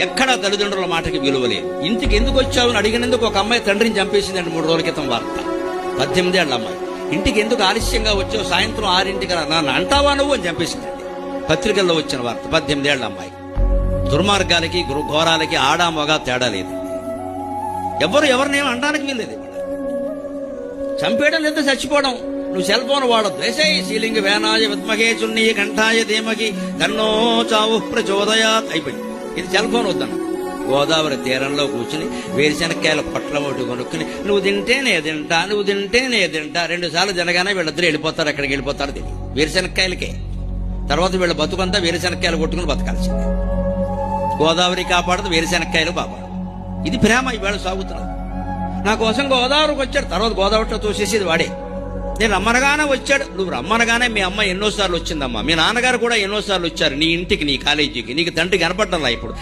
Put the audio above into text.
ఎక్కడా తల్లిదండ్రుల మాటకి విలువ లేదు ఇంటికి ఎందుకు వచ్చావు అని అడిగినందుకు ఒక అమ్మాయి తండ్రిని చంపేసిందండి మూడు రోజుల క్రితం వార్త. పద్దెనిమిది ఏళ్ళ అమ్మాయి. ఇంటికి ఎందుకు ఆలస్యంగా వచ్చావు? సాయంత్రం ఆరింటికి రా. నన్ను అంటావా నువ్వు అని చంపేసిందండి. పత్రికల్లో వచ్చిన వార్త. పద్దెనిమిది ఏళ్ళ అమ్మాయి. దుర్మార్గాలకి ఘోరాలకి ఆడా మగ తేడా లేదు. ఎవరు ఎవరినేమో అనడానికి వీల్లేదు చంపేయడం లేదా చచ్చిపోవడం. నువ్వు సెల్ ఫోన్ వాడద్దు. వేసేయి సీలింగ్ వేనాయ విద్మహే చున్నీ కంఠాయ ధీమకి కన్నో చావు ప్రచోదయాత్. అయిపోయింది. ఇది సెల్ ఫోన్ గోదావరి తీరంలో కూర్చుని వేరుశనక్కాయల పొట్లం ఒకటి కొనుక్కుని నువ్వు తింటే నే తింటా నువ్వు తింటే నే తింటా రెండు సార్లు తినగానే వీళ్ళిద్దరు వెళ్ళిపోతారు ఎక్కడికి వెళ్ళిపోతారు తిని వేరుశనక్కాయలకే. తర్వాత వీళ్ళ బతుకంతా వేరుశనక్కాయలు కొట్టుకుని బతకాల్సిందే. గోదావరి కాపాడదు వేరుశనక్కాయలు కాపాడు ఇది ప్రేమ ఈవేళ సాగుతున్నది. నా కోసం గోదావరికి వచ్చాడు. తర్వాత గోదావరిలో చూసేసి వాడే. నేను రమ్మనగానే వచ్చాడు. నువ్వు రమ్మనగానే మీ అమ్మ ఎన్నోసార్లు వచ్చిందమ్మా. మీ నాన్నగారు కూడా ఎన్నోసార్లు వచ్చారు. నీ ఇంటికి నీ కాలేజీకి. నీకు తండ్రి కనపడ్డంలా ఇప్పుడు.